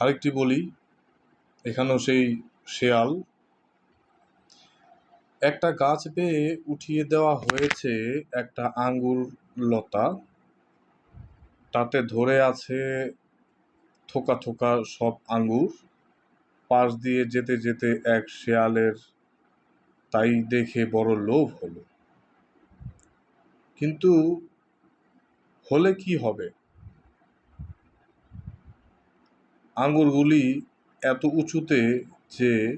আরেকটি বলি, এখানেও সেই শেয়াল। একটা গাছ বেয়ে উঠিয়ে দেওয়া হয়েছে একটা আঙ্গুর লতা তাতে ধরে আছে থোকা থোকা সব আঙ্গুর পাশ দিয়ে যেতে যেতে এক শেয়ালের তাই দেখে বড় লোভ হলো। কিন্তু হলে কি হবে? আঙ্গুরগুলি এত উঁচুতে যে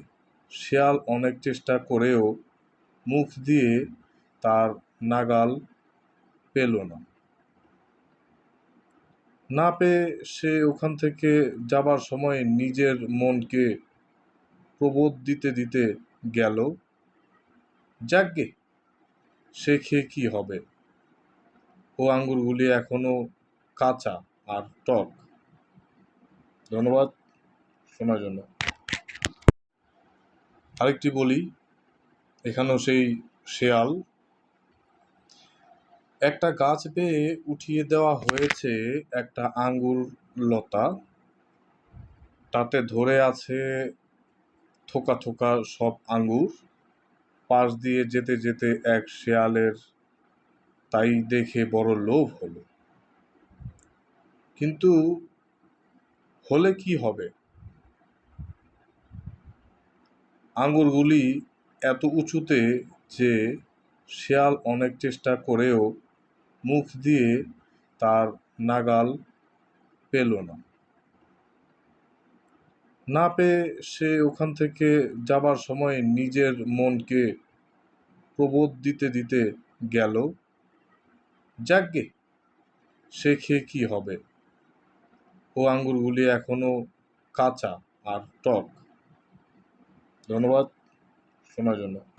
শেয়াল অনেক চেষ্টা করেও মুখ দিয়ে তার নাগাল পেল না। না পেয়ে সে ওখান থেকে যাবার সময় নিজের মনকে প্রবোধ দিতে দিতে গেল। যাকগে, সে খেয়ে কী হবে? ও আঙ্গুরগুলি এখনও কাঁচা আর টক। ধন্যবাদ শোনার জন্য। আরেকটি বলি, এখানেও সেই শেয়াল। একটা গাছ বেয়ে উঠিয়ে দেওয়া হয়েছে একটা আঙ্গুর লতা। তাতে ধরে আছে থোকা থোকা সব আঙ্গুর। পাশ দিয়ে যেতে যেতে এক শেয়ালের তাই দেখে বড় লোভ হলো। কিন্তু হলে কি হবে? আঙুরগুলি এত উঁচুতে যে শেয়াল অনেক চেষ্টা করেও মুখ দিয়ে তার নাগাল পেল না। না পেয়ে সে ওখান থেকে যাবার সময় নিজের মনকে প্রবোধ দিতে দিতে গেল যাকগে সে খেয়ে কী হবে? ও আঙ্গুরগুলি এখনও কাঁচা আর টক। ধন্যবাদ শোনার জন্য।